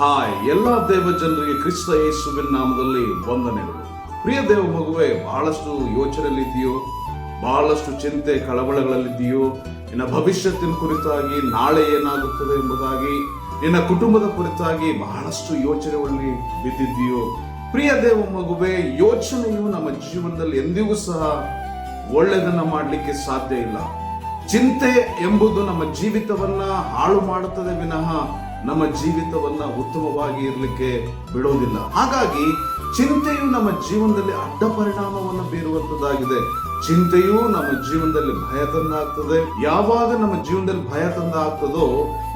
Hi, ಎಲ್ಲ ದೇವ ಜನರಿಗೆ ಕ್ರಿಸ್ತ ಯೇಸುವಿನ ನಾಮದಲ್ಲಿ ವಂದನೆಗಳು. ಪ್ರಿಯ ದೇವ ಮಗುವೆ, ಬಹಳಷ್ಟು ಯೋಚನೆಯಲ್ಲಿದೆಯೋ ಬಹಳಷ್ಟು ಚಿಂತೆ ಕಳವಳಗಳಲ್ಲಿದೆಯೋ ನಿನ್ನ ಭವಿಷ್ಯತ್ತಿನ ಕುರಿತಾಗಿ ನಾಳೆ ಏನಾಗುತ್ತದೆ ಎಂಬುದಾಗಿ, ನಿನ್ನ ಕುಟುಂಬದ ಕುರಿತಾಗಿ ಬಹಳಷ್ಟು ಯೋಚನೆಗಳಲ್ಲಿ ಬಿದ್ದಿದೆಯೋ ಪ್ರಿಯ ದೇವ ಮಗುವೆ, ಯೋಚನೆಯು ನಮ್ಮ ಜೀವನದಲ್ಲಿ ಎಂದಿಗೂ ಸಹ ಒಳ್ಳೆಯದನ್ನ ಮಾಡಲಿಕ್ಕೆ ಸಾಧ್ಯ ಇಲ್ಲ. ಚಿಂತೆ ಎಂಬುದು ನಮ್ಮ ಜೀವಿತವನ್ನ ಹಾಳು ಮಾಡುತ್ತದೆ ವಿನಃ ನಮ್ಮ ಜೀವಿತವನ್ನ ಉತ್ತಮವಾಗಿ ಇರಲಿಕ್ಕೆ ಬಿಡೋದಿಲ್ಲ. ಹಾಗಾಗಿ ಚಿಂತೆಯು ನಮ್ಮ ಜೀವನದಲ್ಲಿ ಅಡ್ಡ ಪರಿಣಾಮವನ್ನು ಬೀರುವಂತದ್ದಾಗಿದೆ. ಚಿಂತೆಯು ನಮ್ಮ ಜೀವನದಲ್ಲಿ ಭಯ ತಂದಾಗ್ತದೆ. ಯಾವಾಗ ನಮ್ಮ ಜೀವನದಲ್ಲಿ ಭಯ ತಂದಾಗ್ತದೋ,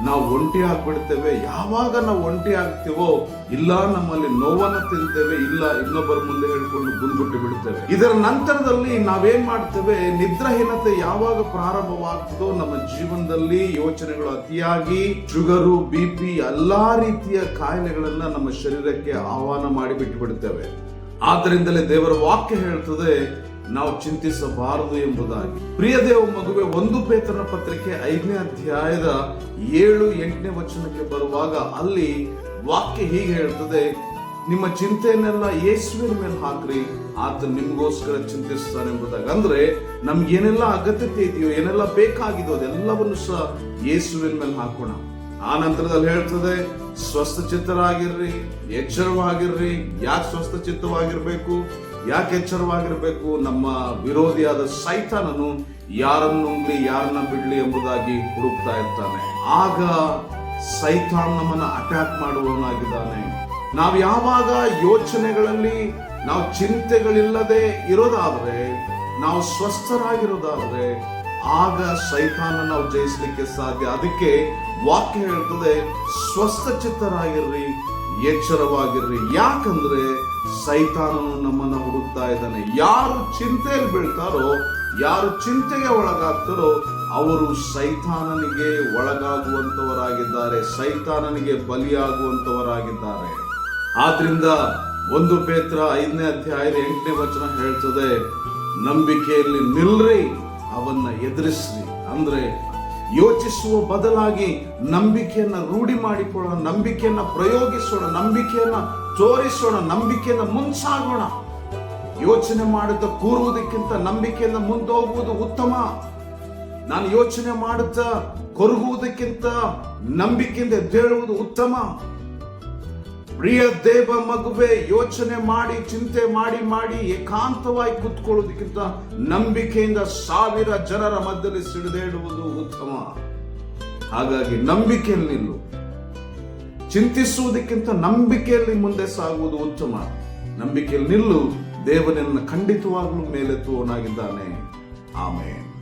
ನಾವು ಒಂಟಿ ಆಗ್ಬಿಡ್ತೇವೆ. ಯಾವಾಗ ನಾವು ಒಂಟಿ ಆಗ್ತೀವೋ, ಇಲ್ಲ ನಮ್ಮಲ್ಲಿ ನೋವನ್ನು ತಿಂತೇವೆ, ಇಲ್ಲ ಇನ್ನೊಬ್ಬರ ಮುಂದೆ ಹೇಳ್ಕೊಂಡು ಗುಂದ್ಬಿಟ್ಟು ಬಿಡ್ತೇವೆ. ಇದರ ನಂತರದಲ್ಲಿ ನಾವೇನ್ ಮಾಡ್ತೇವೆ? ನಿದ್ರಾಹೀನತೆ ಯಾವಾಗ ಪ್ರಾರಂಭವಾಗ್ತದೋ, ನಮ್ಮ ಜೀವನದಲ್ಲಿ ಯೋಚನೆಗಳು ಅತಿಯಾಗಿ, ಶುಗರು, ಬಿ ಪಿ ಎಲ್ಲಾ ರೀತಿಯ ಕಾಯಿಲೆಗಳನ್ನ ನಮ್ಮ ಶರೀರಕ್ಕೆ ಆಹ್ವಾನ ಮಾಡಿ ಬಿಟ್ಟು ಬಿಡ್ತೇವೆ ಆದ್ದರಿಂದಲೇ ದೇವರ ವಾಕ್ಯ ಹೇಳ್ತದೆ ನಾವು ಚಿಂತಿಸಬಾರದು ಎಂಬುದಾಗಿ. ಪ್ರಿಯ ದೇವ ಮಗುವೆ, ಒಂದು ಪೇತನ ಪತ್ರಿಕೆ ಐದನೇ ಅಧ್ಯಾಯದ ಏಳು, ಎಂಟನೇ ವಚನಕ್ಕೆ ಬರುವಾಗ ಅಲ್ಲಿ ವಾಕ್ಯ ಹೀಗೆ ಹೇಳ್ತದೆ ನಿಮ್ಮ ಚಿಂತೆಯನ್ನೆಲ್ಲ ಯೇಸುವಿನ ಮೇಲೆ ಹಾಕ್ರಿ ಆತ ನಿಮ್ಗೋಸ್ಕರ ಚಿಂತಿಸ್ತಾನೆ ಎಂಬುದಾಗಿ. ಅಂದ್ರೆ ನಮ್ಗೆ ಏನೆಲ್ಲ ಅಗತ್ಯತೆ ಇದೆಯೋ, ಏನೆಲ್ಲ ಬೇಕಾಗಿದೆಯೋ ಅದೆಲ್ಲವನ್ನು ಸಹ ಯೇಸುವಿನ ಮೇಲೆ ಹಾಕೋಣ. ಆ ನಂತರದಲ್ಲಿ ಹೇಳ್ತದೆ ಸ್ವಸ್ಥ ಚಿತ್ತರಾಗಿರ್ರಿ ಎಚ್ಚರವಾಗಿರ್ರಿ, ಯಾಕೆ ಸ್ವಸ್ಥ ಚಿತ್ತವಾಗಿರ್ಬೇಕು ಯಾಕೆ ಎಚ್ಚರವಾಗಿರಬೇಕು? ನಮ್ಮ ವಿರೋಧಿಯಾದ ಸೈತಾನನು ಯಾರನ್ನು ಉಂಗ್ಲಿ ಯಾರನ್ನ ಬಿಡ್ಲಿ ಎಂಬುದಾಗಿ ಹುಡುಕ್ತಾ ಇರ್ತಾನೆ. ಆಗ ಸೈತಾನ್ ನಮ್ಮನ್ನ ಅಟ್ಯಾಕ್ ಮಾಡುವವನಾಗಿದ್ದಾನೆ. ನಾವು ಯಾವಾಗ ಯೋಚನೆಗಳಲ್ಲಿ, ನಾವು ಚಿಂತೆಗಳಿಲ್ಲದೆ ಇರೋದಾದ್ರೆ, ನಾವು ಸ್ವಸ್ಥರಾಗಿರೋದಾದ್ರೆ, ಆಗ ಸೈತಾನ ನಾವು ಜಯಿಸಲಿಕ್ಕೆ ಸಾಧ್ಯ. ಅದಕ್ಕೆ ವಾಕ್ಯ ಹೇಳ್ತದೆ ಸ್ವಸ್ಥ ಚಿತ್ತರಾಗಿರ್ರಿ ಎಚ್ಚರವಾಗಿರ್ರಿ. ಯಾಕಂದ್ರೆ ಸೈತಾನನು ನಮ್ಮನ್ನ ಹುಡುಕ್ತಾ ಇದ್ದಾನೆ. ಯಾರು ಚಿಂತೆಯಲ್ಲಿ ಬೀಳ್ತಾರೋ, ಯಾರು ಚಿಂತೆಗೆ ಒಳಗಾಗ್ತಾರೋ, ಅವರು ಸೈತಾನನಿಗೆ ಒಳಗಾಗುವಂತವರಾಗಿದ್ದಾರೆ. ಸೈತಾನನಿಗೆ ಬಲಿಯಾಗುವಂತವರಾಗಿದ್ದಾರೆ. ಆದ್ರಿಂದ ಒಂದು ಪೇತ್ರ ಐದನೇ ಅಧ್ಯಾಯದ ಎಂಟನೇ ವಚನ ಹೇಳ್ತದೆ, ನಂಬಿಕೆಯಲ್ಲಿ ನಿಲ್ರಿ, ಅವನ್ನ ಎದುರಿಸ್ರಿ. ಅಂದ್ರೆ ಯೋಚಿಸುವ ಬದಲಾಗಿ ನಂಬಿಕೆಯನ್ನ ರೂಢಿ ಮಾಡಿಕೊಳ್ಳೋಣ ನಂಬಿಕೆಯನ್ನ ಪ್ರಯೋಗಿಸೋಣ, ನಂಬಿಕೆಯನ್ನ ತೋರಿಸೋಣ, ನಂಬಿಕೆಯನ್ನ ಮುಂಸಾಗೋಣ. ಯೋಚನೆ ಮಾಡುತ್ತಾ ಕೂರುವುದಕ್ಕಿಂತ ನಂಬಿಕೆಯಿಂದ ಮುಂದೋಗುವುದು ಉತ್ತಮ. ನಾನು ಯೋಚನೆ ಮಾಡುತ್ತಾ ಕೊರಗುವುದಕ್ಕಿಂತ ನಂಬಿಕೆಯಿಂದ ಎದ್ದೇಳುವುದು ಉತ್ತಮ. ಪ್ರಿಯ ದೇವ ಮಗುವೆ, ಯೋಚನೆ ಮಾಡಿ, ಚಿಂತೆ ಮಾಡಿ ಮಾಡಿ, ಏಕಾಂತವಾಗಿ ಕುತ್ಕೊಳ್ಳೋದಕ್ಕಿಂತ ನಂಬಿಕೆಯಿಂದ ಸಾವಿರ ಜನರ ಮಧ್ಯದಲ್ಲಿ ಸಿಡಿದೇಳುವುದು ಉತ್ತಮ. ಹಾಗಾಗಿ ನಂಬಿಕೆಯಲ್ಲಿ ನಿಲ್ಲು. ಚಿಂತಿಸುವುದಕ್ಕಿಂತ ನಂಬಿಕೆಯಲ್ಲಿ ಮುಂದೆ ಸಾಗುವುದು ಉತ್ತಮ. ನಂಬಿಕೆಯಲ್ಲಿ ನಿಲ್ಲು. ದೇವನನ್ನು ಖಂಡಿತವಾಗ್ಲೂ ಮೇಲೆತ್ತುವನಾಗಿದ್ದಾನೆ ಆಮೇಲೆ